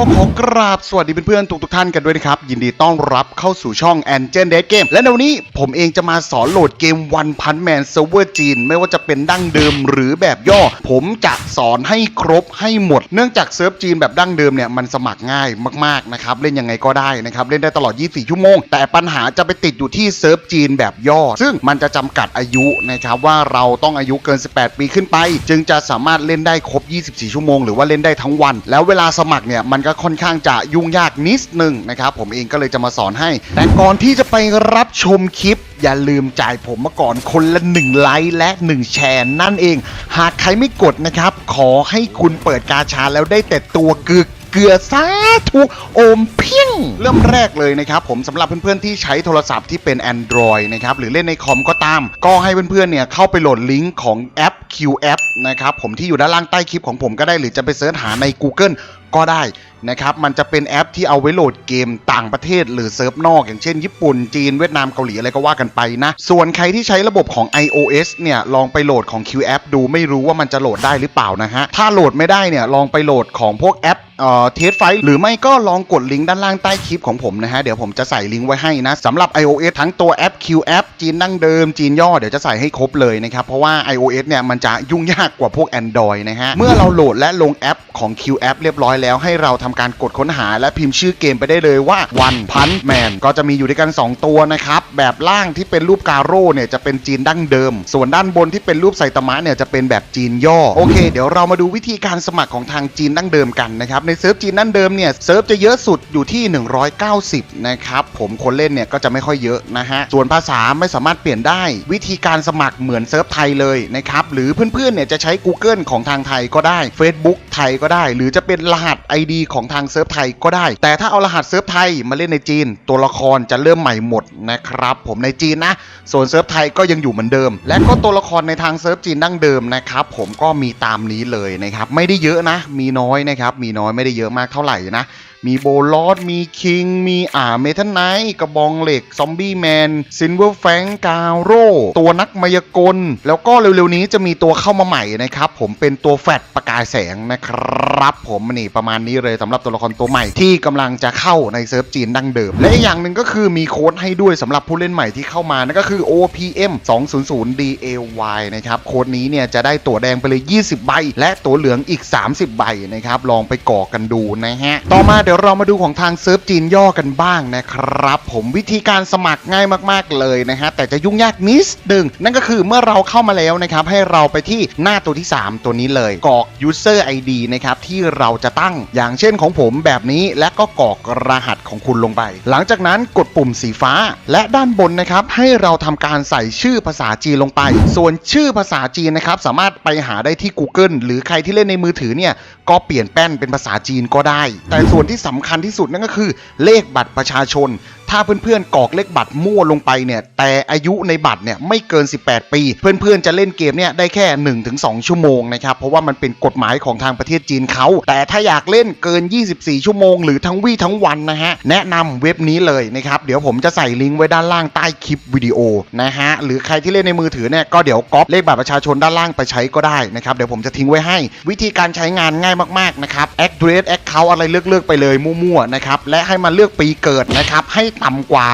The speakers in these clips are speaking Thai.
ก็ขอกราบสวัสดีเพื่อนๆทุกๆท่านกันด้วยนะครับ ยินดีต้อนรับเข้าสู่ช่อง a n g e l Dead Game และในวันนี้ผมเองจะมาสอนโหลดเกม One Punch Man Server จีน ไม่ว่าจะเป็นดั้งเดิมหรือแบบย่อ ผมจะสอนให้ครบให้หมด เนื่องจากเซิร์ฟจีนแบบดั้งเดิมเนี่ยมันสมัครง่ายมากๆนะครับ เล่นยังไงก็ได้นะครับ เล่นได้ตลอด 24 ชั่วโมง แต่ปัญหาจะไปติดอยู่ที่เซิร์ฟจีนแบบย่อ ซึ่งมันจะจำกัดอายุนะครับว่าเราต้องอายุเกิน 18 ปีขึ้นไป จึงจะสามารถเล่นได้ครบ 24 ชั่วโมงหรือว่าเล่นได้ทั้งวัน แล้วเวลาสมัครเนี่ยมันก็ค่อนข้างจะยุ่งยากนิดนึงนะครับผมเองก็เลยจะมาสอนให้ แต่ก่อนที่จะไปรับชมคลิป อย่าลืมจ่ายผมมาก่อนคนละ 1 ไลค์และ 1 แชร์นั่นเอง หากใครไม่กดนะครับ ขอให้คุณเปิดกาชาแล้วได้แต่ตัวกึกเกลือสาธุโอมเพียง เริ่มแรกเลยนะครับผมสำหรับเพื่อนๆที่ใช้โทรศัพท์ที่เป็น Android นะครับหรือเล่นในคอมก็ตาม ก็ให้เพื่อนๆเนี่ยเข้าไปโหลดลิงก์ของแอป Q App นะครับผมที่อยู่ด้านล่างใต้คลิปของผมก็ได้หรือจะไปเสิร์ชหาใน Google ก็ได้ นะครับมันจะเป็นแอปที่เอาไว้โหลดเกมต่างประเทศ หรือเซิร์ฟนอก อย่างเช่น ญี่ปุ่นจีนเวียดนามเกาหลีอะไรก็ว่ากันไปนะส่วนใครที่ใช้ระบบของ iOS เนี่ยลองไปโหลดของ Q App ดูไม่รู้ว่ามันจะโหลดได้หรือเปล่านะฮะถ้าโหลดไม่ได้เนี่ยลองไปโหลดของพวกแอป เอ่อเทสไฟหรือไม่ก็ลองกดลิงก์ด้านล่างใต้คลิปของผมนะฮะ เดี๋ยวผมจะใส่ลิงก์ไว้ให้นะสำหรับ iOS ทั้งตัวแอป Q App จีนดั้งเดิมจีนย่อเดี๋ยวจะใส่ให้ครบเลยนะครับ เพราะว่า iOS เนี่ยมันจะยุ่งยากกว่าพวก Android นะฮะ เมื่อเราโหลดและลงแอปของ Q App เรียบร้อยแล้วให้เราทำการกดค้นหาและพิมพ์ชื่อเกมไปได้เลยว่า One Punch Man ก็จะมีอยู่ด้วยกัน 2 ตัวนะครับ แบบล่างที่เป็นรูปการโร่เนี่ยจะเป็นจีนดั้งเดิม ส่วนด้านบนที่เป็นรูปไซตามะเนี่ยจะเป็นแบบจีนย่อโอเค เดี๋ยวเรามาดูวิธีการสมัครของทางจีนดั้งเดิมกันนะครับในเซิร์ฟจีนดั้งเดิมเนี่ยเซิร์ฟจะเยอะสุดอยู่ที่ 190 นะครับ ผมคนเล่นเนี่ยก็จะไม่ค่อยเยอะนะฮะ ส่วนภาษาไม่สามารถเปลี่ยนได้ วิธีการสมัครเหมือนเซิร์ฟไทยเลยนะครับ หรือเพื่อนๆเนี่ยจะใช้ Google ของทางไทยก็ได้ Facebook ไทยก็ได้ หรือจะเป็นรหัส ID ของทางเซิร์ฟไทยก็ได้ แต่ถ้าเอารหัสเซิร์ฟไทยมาเล่นในจีน ตัวละครจะเริ่มใหม่หมดนะครับผมในจีนนะส่วนเซิร์ฟไทยก็ยังอยู่เหมือนเดิม และก็ตัวละครในทางเซิร์ฟจีนดั้งเดิมนะครับผมก็มีตามนี้เลยนะครับไม่ได้เยอะนะ มีน้อยนะครับมีน้อยไม่ได้เยอะมากเท่าไหร่นะ มีโบลอดมีคิง มีอ่าเมทัลไนท์กระบองเหล็ก ซอมบี้แมนซินเวอร์แฟงกาโร่ตัวนักมายากล แล้วก็เร็วๆนี้จะมีตัวเข้ามาใหม่นะครับ ผมเป็นตัวแฟดประกายแสงนะครับ ผมนี่ประมาณนี้เลยสำหรับตัวละครตัวใหม่ที่กำลังจะเข้าในเซิร์ฟจีนดั้งเดิม และอีกอย่างหนึ่งก็คือมีโค้ดให้ด้วยสำหรับผู้เล่นใหม่ที่เข้ามานั่นก็คือ OPM 200 DAY นะครับโค้ดนี้เนี่ยจะได้ตัวแดงไปเลย 20 ใบ และตัวเหลืองอีก 30 ใบนะครับลองไปก่อกันดูนะฮะต่อมาดี๋ยวเรามาดูของทางเซิร์ฟจีนย่อกันบ้างนะครับ ผมวิธีการสมัครง่ายมากๆเลยนะฮะแต่จะยุ่งยากนิดนึงนั่นก็คือเมื่อเราเข้ามาแล้วนะครับให้เราไปที่หน้าตัวที่ 3 ตัวนี้เลยกรอก user ID นะครับที่เราจะตั้งอย่างเช่นของผมแบบนี้และก็กรอกรหัสของคุณลงไป หลังจากนั้นกดปุ่มสีฟ้า และด้านบนนะครับให้เราทำการใส่ชื่อภาษาจีนลงไป ส่วนชื่อภาษาจีนนะครับสามารถไปหาได้ที่ Google หรือใครที่เล่นในมือถือเนี่ยก็เปลี่ยนแป้นเป็นภาษาจีนก็ได้ แต่ส่วนที่สำคัญที่สุดนั่นก็คือเลขบัตรประชาชน ถ้าเพื่อนๆกรอกเลขบัตรมั่วลงไปเนี่ยแต่อายุในบัตรเนี่ยไม่เกิน 18 ปี เพื่อนๆจะเล่นเกมเนี่ยได้แค่ 1-2 ชั่วโมงนะครับเพราะว่ามันเป็นกฎหมายของทางประเทศจีนเขา แต่ถ้าอยากเล่นเกิน 24 ชั่วโมง หรือทั้งวี่ทั้งวันนะฮะแนะนำเว็บนี้เลยนะครับเดี๋ยวผมจะใส่ลิงก์ไว้ด้านล่างใต้คลิปวิดีโอนะฮะหรือใครที่เล่นในมือถือเนี่ยก็เดี๋ยวก๊อปเลขบัตรประชาชนด้านล่างไปใช้ก็ได้นะครับเดี๋ยวผมจะทิ้งไว้ให้ วิธีการใช้งานง่ายมากๆนะครับ address account อะไรเลือกๆไปเลยมั่วๆนะครับและให้มันเลือกปีเกิดนะครับให้ต่ำกว่า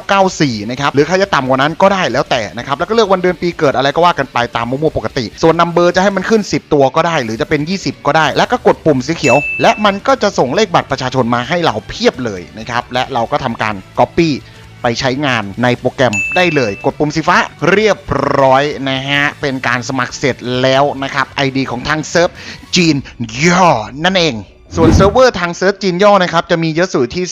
1994 นะครับ หรือใครจะต่ำกว่านั้นก็ได้แล้วแต่นะครับ แล้วก็เลือกวันเดือนปีเกิดอะไรก็ว่ากันไปตามมั่วๆปกติ ส่วนนัมเบอร์จะให้มันขึ้น 10 ตัวก็ได้ หรือจะเป็น 20 ก็ได้ แล้วก็กดปุ่มสีเขียว และมันก็จะส่งเลขบัตรประชาชนมาให้เราเพียบเลยนะครับ และเราก็ทำการ Copy ไปใช้งานในโปรแกรมได้เลย กดปุ่มสีฟ้าเรียบร้อยนะฮะ เป็นการสมัครเสร็จแล้วนะครับ ID ของทางเซิร์ฟจีนย่อนั่นเอง ส่วนเซิร์ฟเวอร์ทางเซิร์ฟจีนย่อนะครับ จะมีเยอะสุดที่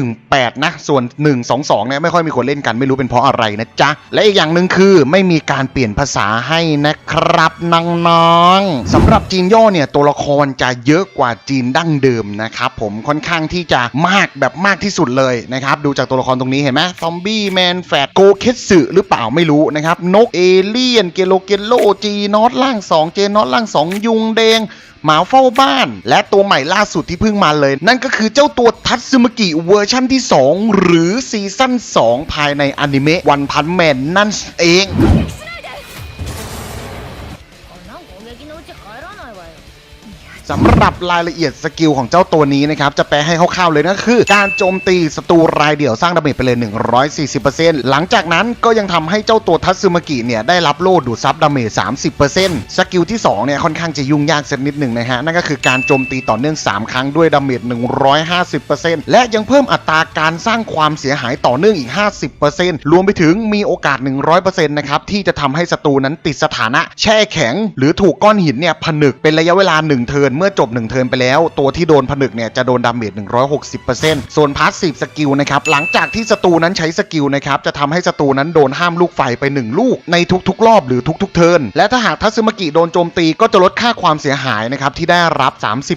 218 นะ ส่วน 122 เนี่ยไม่ค่อยมีคนเล่นกันไม่รู้เป็นเพราะอะไรนะจ๊ะ และอีกอย่างหนึ่งคือไม่มีการเปลี่ยนภาษาให้นะครับน้องๆสำหรับจีนย่อเนี่ยตัวละครจะเยอะกว่าจีนดั้งเดิมนะครับผมค่อนข้างที่จะมากแบบมากที่สุดเลยนะครับดูจากตัวละครตรงนี้เห็นไหมซอมบี้แมนแฟดโกเคสึหรือเปล่าไม่รู้นะครับนกเอเลี่ยนเกโลเกโลจีนอตล่าง 2 เจนอตล่าง 2 ยุงแดง หมาเฝ้าบ้าน และตัวใหม่ล่าสุดที่เพิ่งมาเลย นั่นก็คือเจ้าตัวทัตซึมกิเวอร์ชั่นที่ 2 หรือซีซั่น2 ภายในอนิเมะวันพันแมนนั่นเอง สำหรับรายละเอียดสกิลของเจ้าตัวนี้นะครับ จะแปลให้คร่าวๆเลยนะคือ การโจมตีศัตรูรายเดี่ยวสร้างดาเมจไปเลย 140%หลังจากนั้นก็ยังทำให้เจ้าตัวทัตสึมากิเนี่ยได้รับโล่ดูดซับดาเมจ30%สกิลที่2เนี่ยค่อนข้างจะยุ่งยากสักนิดหนึ่งนะฮะนั่นก็คือการโจมตีต่อเนื่อง 3 ครั้งด้วยดาเมจ150%และยังเพิ่มอัตราการสร้างความเสียหายต่อเนื่องอีก 50%รวมไปถึงมีโอกาส 100%นะครับที่จะทำให้ศัตรูนั้นติดสถานะ แช่แข็ง หรือถูกก้อนหินเนี่ยผนึกเป็นระยะเวลา 1 เทินเมื่อจบ 1 เทิร์นไปแล้ว ตัวที่โดนผนึกเนี่ยจะโดนดาเมจ160%ส่วนพาสซีฟสกิลนะครับหลังจากที่ศัตรูนั้นใช้สกิลนะครับจะทำให้ศัตรูนั้นโดนห้ามลูกไฟไป 1 ลูกในทุกๆ รอบหรือทุกๆ เทิร์นและถ้าหากทัซึมากิโดนโจมตีก็จะลดค่าความเสียหายนะครับที่ได้รับ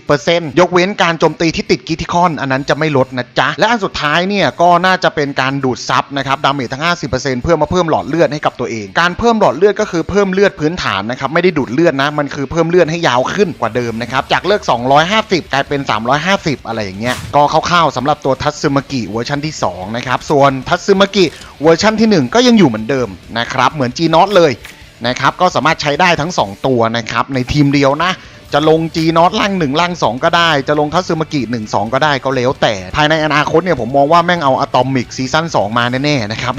30%ยกเว้นการโจมตีที่ติดกิทิคอนอันนั้นจะไม่ลดนะจ๊ะและอันสุดท้ายเนี่ยก็น่าจะเป็นการดูดซับนะครับดาเมจทั้ง 50%เพื่อมาเพิ่มหลอดเลือดให้กับตัวเอง การเพิ่มหลอดเลือดก็คือเพิ่มเลือดพื้นฐานนะครับไม่ได้ดูดเลือดนะมันคือเพิ่มเลือดให้ยาวขึ้นกว่าเดิมนะครับจากเลือด250 กลายเป็น 350 อะไรอย่างเงี้ย ก็คร่าวๆสำหรับตัวทัตสึมากิเวอร์ชันที่ 2 นะครับ ส่วนทัตสึมากิเวอร์ชันที่ 1 ก็ยังอยู่เหมือนเดิมนะครับ เหมือน G n o t เลยนะครับ ก็สามารถใช้ได้ทั้ง 2 ตัวนะครับ ในทีมเดียวนะจะลง G n o t ล่าง 1 ล่าง 2 ก็ได้ จะลงทัตสึมากิ1 2 ก็ได้ก็แล้วแต่ภายในอนาคตเนี่ยผมมองว่าแม่งเอาอะตอมิกซีซั่น2 มาแน่ๆนะครับ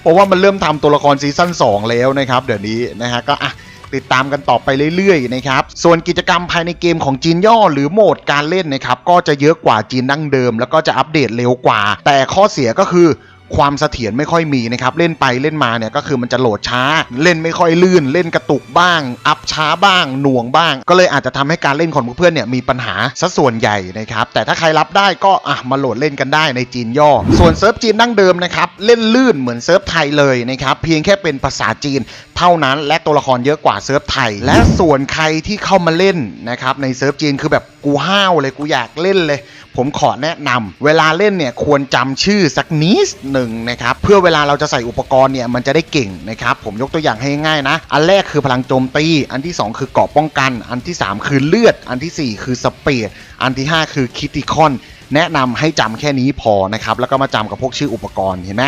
เพราะว่ามันเริ่มทำตัวละครซีซั่น2 แล้วนะครับ เดี๋ยวนี้นะฮะก็อะ ติดตามกันต่อไปเรื่อยๆนะครับส่วนกิจกรรมภายในเกมของจีนย่อหรือโหมดการเล่นนะครับก็จะเยอะกว่าจีนดั้งเดิม แล้วก็จะอัปเดตเร็วกว่า แต่ข้อเสียก็คือ ความเสถียรไม่ค่อยมีนะครับ เล่นไปเล่นมาเนี่ยก็คือมันจะโหลดช้า เล่นไม่ค่อยลื่น เล่นกระตุกบ้าง อัพช้าบ้าง หน่วงบ้าง ก็เลยอาจจะทำให้การเล่นของเพื่อนเนี่ยมีปัญหาซะส่วนใหญ่นะครับ แต่ถ้าใครรับได้ก็อะมาโหลดเล่นกันได้ในจีนย่อ ส่วนเซิร์ฟจีนดั้งเดิมนะครับ เล่นลื่นเหมือนเซิร์ฟไทยเลยนะครับ เพียงแค่เป็นภาษาจีนเท่านั้น และตัวละครเยอะกว่าเซิร์ฟไทย และส่วนใครที่เข้ามาเล่นนะครับในเซิร์ฟจีนคือแบบ กูห้าวเลยกูอยากเล่นเลย ผมขอแนะนำเวลาเล่นเนี่ยควรจำชื่อสักนิดหนึ่งนะครับเพื่อเวลาเราจะใส่อุปกรณ์เนี่ยมันจะได้เก่งนะครับผมยกตัวอย่างให้ง่ายๆนะ อันแรกคือพลังโจมตี อันที่ 2 คือเกราะป้องกัน อันที่ 3 คือเลือด อันทีสี่4 คือสเปีดอันที่ 5 คือคิติคอนแนะนำให้จำแค่นี้พอนะครับแล้วก็มาจำกับพวกชื่ออุปกรณ์เห็นไหม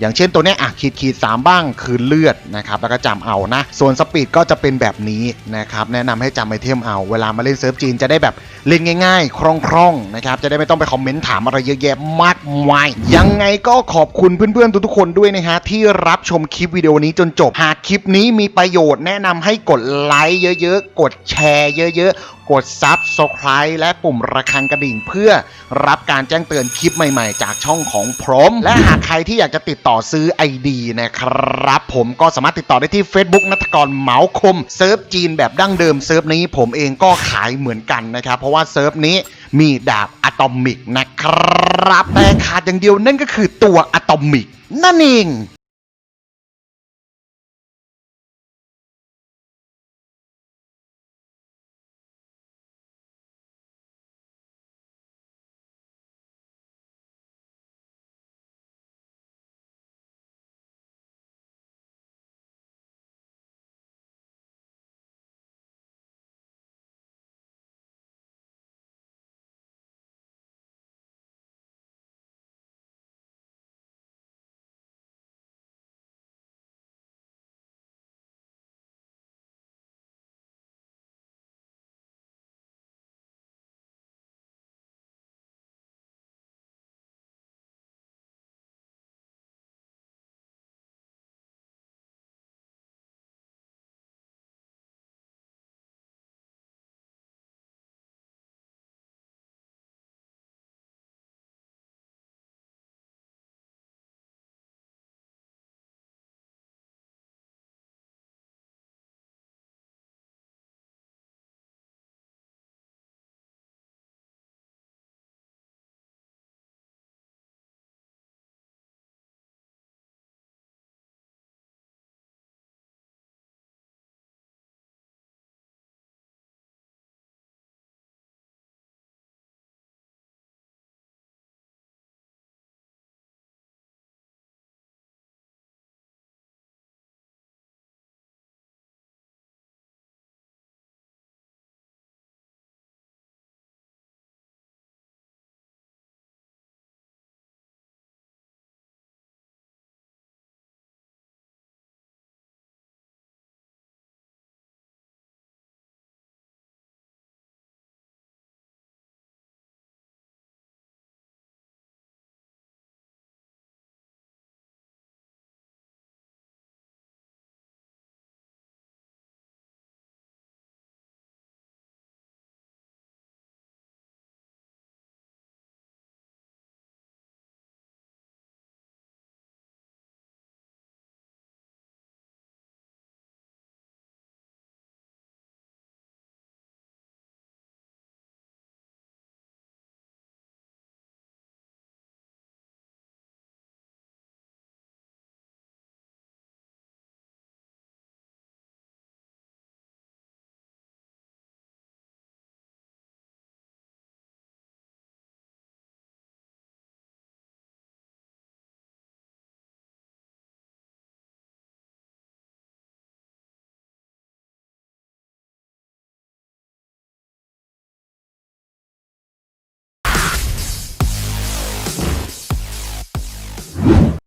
อย่างเช่นตัวนี้อะขีดขีดสามบ้างคือเลือดนะครับแล้วก็จำเอานะ ส่วนสปีดก็จะเป็นแบบนี้นะครับแนะนำให้จำไอเทมเอาเวลามาเล่นเซิร์ฟจีนจะได้แบบเล่นง่ายๆ คล่องๆนะครับจะได้ไม่ต้องไปคอมเมนต์ถามอะไรเยอะแยะมากมายยังไงก็ขอบคุณเพื่อนๆทุกๆคนด้วยนะฮะที่รับชมคลิปวิดีโอนี้จนจบหากคลิปนี้มีประโยชน์แนะนำให้กดไลค์เยอะๆ กดแชร์เยอะๆ กดซับสไคร b e และปุ่มระฆังกระดิ่ง เพื่อรับการแจ้งเตือนคลิปใหม่ๆ จากช่องของผมและหากใครที่อยากจะติดต่อซื้อ ID นะครับ ผมก็สามารถติดต่อได้ที่ Facebook นัทกรเหมาคมเซิร์ฟจีนแบบดั้งเดิมเซิร์ฟนี้ผมเองก็ขายเหมือนกันนะครับ เพราะว่าเซิร์ฟนี้มีดาบอะตอมิกนะครับแต่ขาดอย่างเดียวนั่นก็คือตัวอะตอมิกนั่นเอง